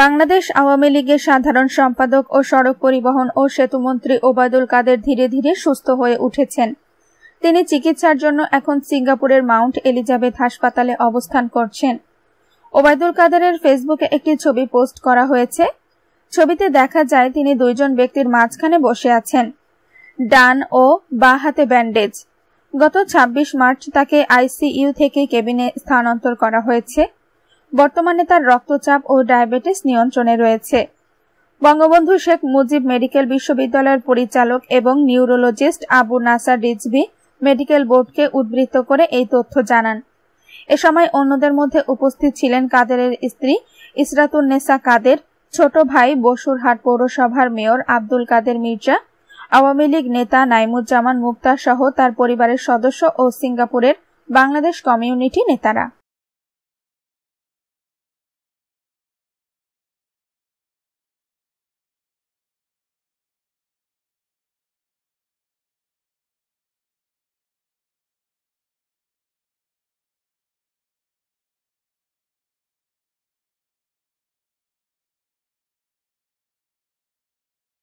বাংলাদেশ আওয়ামী লীগের সাধারণ সম্পাদক ও সড়ক পরিবহন ও সেতুমন্ত্রী ওবায়দুল কাদের ধীরে ধীরে সুস্থ হয়ে উঠেছেন। তিনি চিকিৎসার জন্য এখন সিঙ্গাপুরের মাউন্ট এলিজাবেথ হাসপাতালে অবস্থান করছেন। ওবায়দুল কাদেরের ফেসবুকে একটি ছবি পোস্ট করা হয়েছে। ছবিতে দেখা যায় তিনি দুইজন ব্যক্তির মাঝখানে বসে আছেন। ডান ও বা হাতে ব্যান্ডেজ। গত ২৬ মার্চ তাকে আইসিইউ থেকে কেবিনে স্থানান্তর করা হয়েছে। বর্তমানে তার রক্তচাপ ও ডায়াবেটিস নিয়ন্ত্রণে রয়েছে। বঙ্গবন্ধু শেখ মুজিব মেডিকেল বিশ্ববিদ্যালয়ের পরিচালক এবং নিউরোলজিস্ট আবু নাসার রিজভি মেডিকেল বোর্ডকে উদ্বৃত্ত করে এই তথ্য জানান। এ সময় অন্যদের মধ্যে উপস্থিত ছিলেন কাদেরের স্ত্রী ইসরাতুন্নেসা কাদের, ছোট ভাই বসুরহাট পৌরসভার মেয়র আব্দুল কাদের মির্জা, আওয়ামী লীগ নেতা নাইমুজ্জামান মুক্তা সহ তার পরিবারের সদস্য ও সিঙ্গাপুরের বাংলাদেশ কমিউনিটি নেতারা।